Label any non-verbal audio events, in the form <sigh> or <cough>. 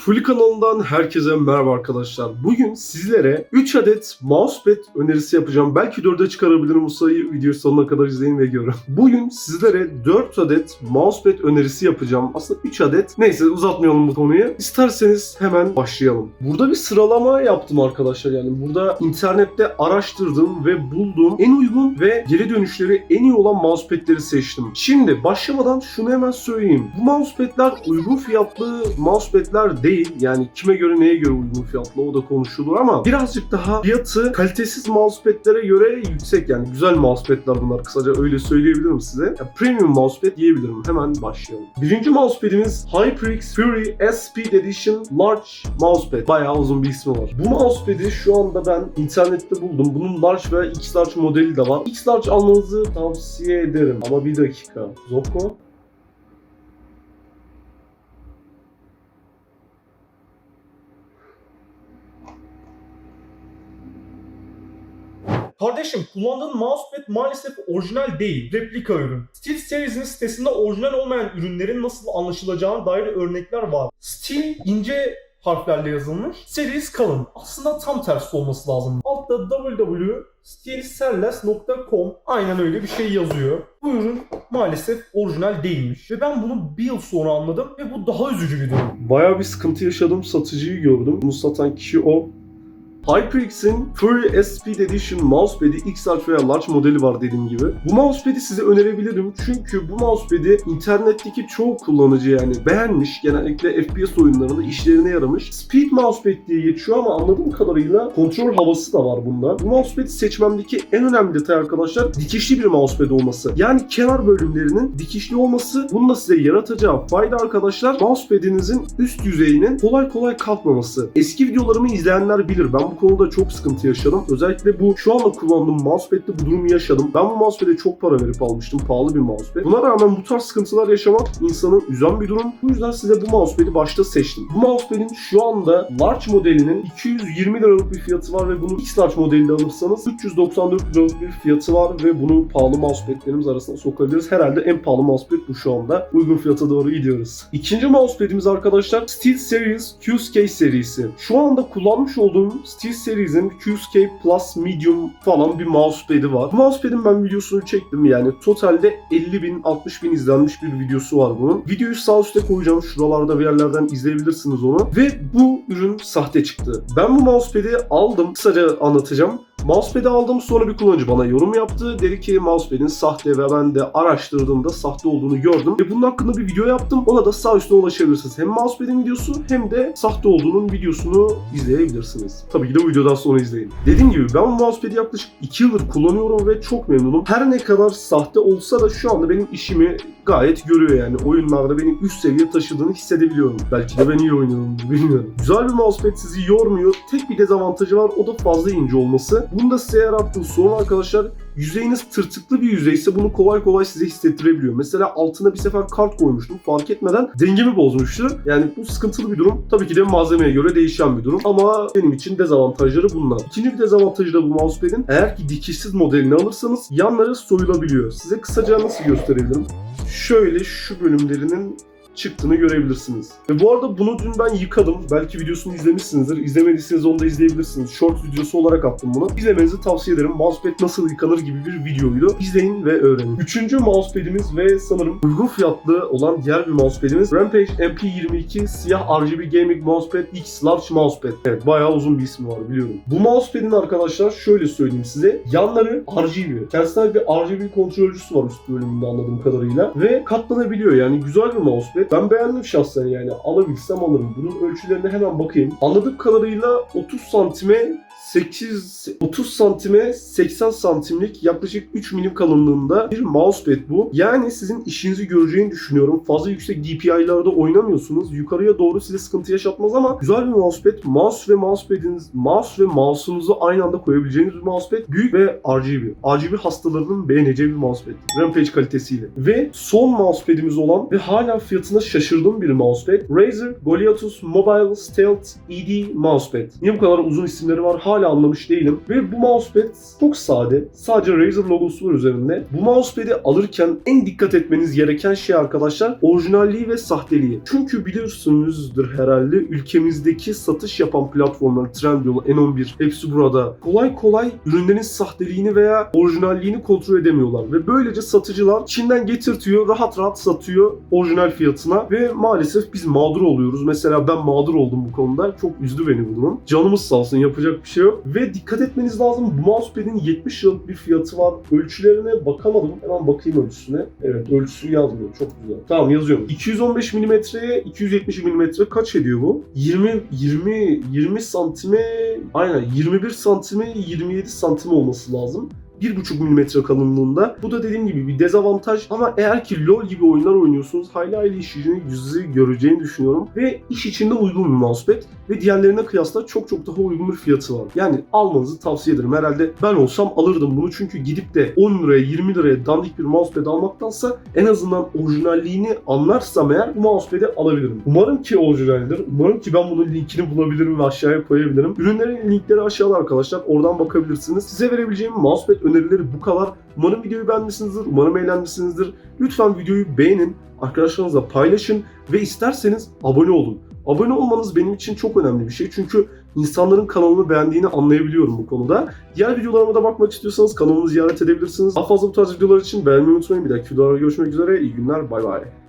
Fully kanalından herkese merhaba arkadaşlar. Bugün sizlere 3 adet mousepad önerisi yapacağım. Belki 4'e çıkarabilirim bu sayıyı. Videoyu sonuna kadar izleyin ve görün. <laughs> Bugün sizlere 4 adet mousepad önerisi yapacağım. Aslında 3 adet. Neyse uzatmayalım bu konuyu. İsterseniz hemen başlayalım. Burada bir sıralama yaptım arkadaşlar. Yani burada internette araştırdığım ve bulduğum en uygun ve geri dönüşleri en iyi olan mousepad'leri seçtim. Şimdi başlamadan şunu hemen söyleyeyim. Bu mousepad'ler uygun fiyatlı mousepad'ler değil. Yani kime göre neye göre uygun fiyatlı o da konuşulur ama birazcık daha fiyatı kalitesiz mousepad'lere göre yüksek yani güzel mousepad'ler bunlar kısaca öyle söyleyebilirim size. Ya, premium mousepad diyebilirim. Hemen başlayalım. Birinci mousepad'imiz HyperX Fury S Speed Edition Large Mousepad. Bayağı uzun bir ismi var. Bu mousepad'i şu anda ben internette buldum. Bunun large ve X large modeli de var. X large almanızı tavsiye ederim. Ama bir dakika. Zopko? Kardeşim kullandığın mousepad maalesef orijinal değil, replika ürün. Steel Series'in sitesinde orijinal olmayan ürünlerin nasıl anlaşılacağına dair örnekler var. Steel ince harflerle yazılmış, Series kalın. Aslında tam tersi olması lazım. Altta www.steelsellers.com aynen öyle bir şey yazıyor. Bu ürün maalesef orijinal değilmiş. Ve ben bunu bir yıl sonra anladım ve bu daha üzücü bir durum. Bayağı bir sıkıntı yaşadım. Satıcıyı gördüm. Bunu satan kişi o. HyperX'in Fury S Speed Edition mousepad'i X large veya large modeli var dediğim gibi. Bu mousepad'i size önerebilirim çünkü bu mousepad'i internetteki çoğu kullanıcı yani beğenmiş. Genellikle FPS oyunlarında işlerine yaramış. Speed mousepad diye geçiyor ama anladığım kadarıyla kontrol havası da var bunda. Bu mousepad'i seçmemdeki en önemli detay arkadaşlar dikişli bir mousepad olması. Yani kenar bölümlerinin dikişli olması bununla size yaratacağı fayda arkadaşlar mousepad'inizin üst yüzeyinin kolay kolay kalkmaması. Eski videolarımı izleyenler bilir. Ben bu konuda çok sıkıntı yaşadım. Özellikle bu şu anda kullandığım mousepad'de bu durumu yaşadım. Ben bu mousepad'e çok para verip almıştım. Pahalı bir mousepad. Buna rağmen bu tarz sıkıntılar yaşamak insanı üzen bir durum. Bu yüzden size bu mousepad'i başta seçtim. Bu mousepad'in şu anda large modelinin 220 liralık bir fiyatı var ve bunu X large modeliyle alırsanız 394 liralık bir fiyatı var ve bunu pahalı mousepad'lerimiz arasına sokabiliriz. Herhalde en pahalı mousepad bu şu anda. Uygun fiyata doğru gidiyoruz. İkinci mousepad'imiz arkadaşlar Steel Series Q-Scale serisi. Şu anda kullanmış olduğum Steel Series'in Q-Scape Plus Medium falan bir mousepad'i var. Bu mousepad'in ben videosunu çektim yani totalde 50 bin 60 bin izlenmiş bir videosu var bunun. Videoyu sağ üstte koyacağım şuralarda bir yerlerden izleyebilirsiniz onu. Ve bu ürün sahte çıktı. Ben bu mousepad'i aldım kısaca anlatacağım. Mousepad'i aldım sonra bir kullanıcı bana yorum yaptı. Dedi ki mousepad'in sahte ve ben de araştırdığımda sahte olduğunu gördüm. Ve bunun hakkında bir video yaptım. Ona da sağ üstte ulaşabilirsiniz. Hem mousepad'in videosu hem de sahte olduğunun videosunu izleyebilirsiniz. Tabii ki de bu videodan sonra izleyin. Dediğim gibi ben bu mousepad'i yaklaşık 2 yıldır kullanıyorum ve çok memnunum. Her ne kadar sahte olsa da şu anda benim işimi gayet görüyor yani. Oyunlarda benim üst seviye taşıdığını hissedebiliyorum. Belki de ben iyi oynuyorum bilmiyorum. Güzel bir mousepad sizi yormuyor. Tek bir dezavantajı var o da fazla ince olması. Bunda size yarattığı sorun arkadaşlar yüzeyiniz tırtıklı bir yüzeyse bunu kolay kolay size hissettirebiliyor. Mesela altına bir sefer kart koymuştum fark etmeden dengemi bozmuştu. Yani bu sıkıntılı bir durum. Tabii ki de malzemeye göre değişen bir durum ama benim için dezavantajları bunlar. İkinci bir dezavantajı da bu mousepad'in eğer ki dikişsiz modelini alırsanız yanları soyulabiliyor. Size kısaca nasıl gösterebilirim? Şöyle şu bölümlerinin çıktığını görebilirsiniz. Ve bu arada bunu dün ben yıkadım. Belki videosunu izlemişsinizdir. İzlemediyseniz onu da izleyebilirsiniz. Short videosu olarak attım bunu. İzlemenizi tavsiye ederim. Mousepad nasıl yıkanır gibi bir videoydu. İzleyin ve öğrenin. Üçüncü mousepad'imiz ve sanırım uygun fiyatlı olan diğer bir mousepad'imiz Rampage MP22 siyah RGB Gaming Mousepad X Large Mousepad. Evet bayağı uzun bir ismi var biliyorum. Bu mousepad'in arkadaşlar şöyle söyleyeyim size. Yanları RGB. Kendisine bir RGB kontrolcüsü var üst bölümünde anladığım kadarıyla. Ve katlanabiliyor yani güzel bir mousepad. Ben beğendim şahsen yani alabilsem alırım. Bunun ölçülerine hemen bakayım. Anladığım kadarıyla 30 santime 8 30 santime 80 santimlik yaklaşık 3 milim kalınlığında bir mousepad bu. Yani sizin işinizi göreceğini düşünüyorum. Fazla yüksek DPI'larda oynamıyorsunuz. Yukarıya doğru size sıkıntı yaşatmaz ama güzel bir mousepad. Mouse ve mousepad'iniz, mouse ve mouse'unuzu aynı anda koyabileceğiniz bir mousepad. Büyük ve RGB. RGB hastalarının beğeneceği bir mousepad. Rampage kalitesiyle. Ve son mousepad'imiz olan ve hala fiyatı fiyatına şaşırdığım bir mousepad. Razer Goliathus Mobile Stealth ED Mousepad. Niye bu kadar uzun isimleri var hala anlamış değilim. Ve bu mousepad çok sade. Sadece Razer logosu var üzerinde. Bu mousepad'i alırken en dikkat etmeniz gereken şey arkadaşlar orijinalliği ve sahteliği. Çünkü biliyorsunuzdur herhalde ülkemizdeki satış yapan platformlar Trendyol, N11 hepsi burada. Kolay kolay ürünlerin sahteliğini veya orijinalliğini kontrol edemiyorlar ve böylece satıcılar Çin'den getirtiyor, rahat rahat satıyor orijinal fiyatına ve maalesef biz mağdur oluyoruz. Mesela ben mağdur oldum bu konuda. Çok üzdü beni bu durum. Canımız sağ olsun yapacak bir şey yok. Ve dikkat etmeniz lazım. Bu mousepad'in 70 liralık bir fiyatı var. Ölçülerine bakamadım. Hemen bakayım ölçüsüne. Evet ölçüsü yazmıyor. Çok güzel. Tamam yazıyorum. 215 mm'ye 270 mm kaç ediyor bu? 20 20 20 santime aynen 21 santime 27 santim olması lazım. 1,5 mm kalınlığında. Bu da dediğim gibi bir dezavantaj ama eğer ki LoL gibi oyunlar oynuyorsunuz hayli hayli işini yüzü göreceğini düşünüyorum. Ve iş içinde uygun bir mousepad ve diğerlerine kıyasla çok çok daha uygun bir fiyatı var. Yani almanızı tavsiye ederim. Herhalde ben olsam alırdım bunu çünkü gidip de 10 liraya 20 liraya dandik bir mousepad almaktansa en azından orijinalliğini anlarsam eğer bu mousepad'i alabilirim. Umarım ki orijinaldir. Umarım ki ben bunun linkini bulabilirim ve aşağıya koyabilirim. Ürünlerin linkleri aşağıda arkadaşlar. Oradan bakabilirsiniz. Size verebileceğim mousepad önerileri bu kadar. Umarım videoyu beğenmişsinizdir. Umarım eğlenmişsinizdir. Lütfen videoyu beğenin. Arkadaşlarınızla paylaşın ve isterseniz abone olun. Abone olmanız benim için çok önemli bir şey. Çünkü insanların kanalımı beğendiğini anlayabiliyorum bu konuda. Diğer videolarıma da bakmak istiyorsanız kanalımı ziyaret edebilirsiniz. Daha fazla bu tarz videolar için beğenmeyi unutmayın. Bir dahaki videolarda görüşmek üzere. İyi günler. Bay bay.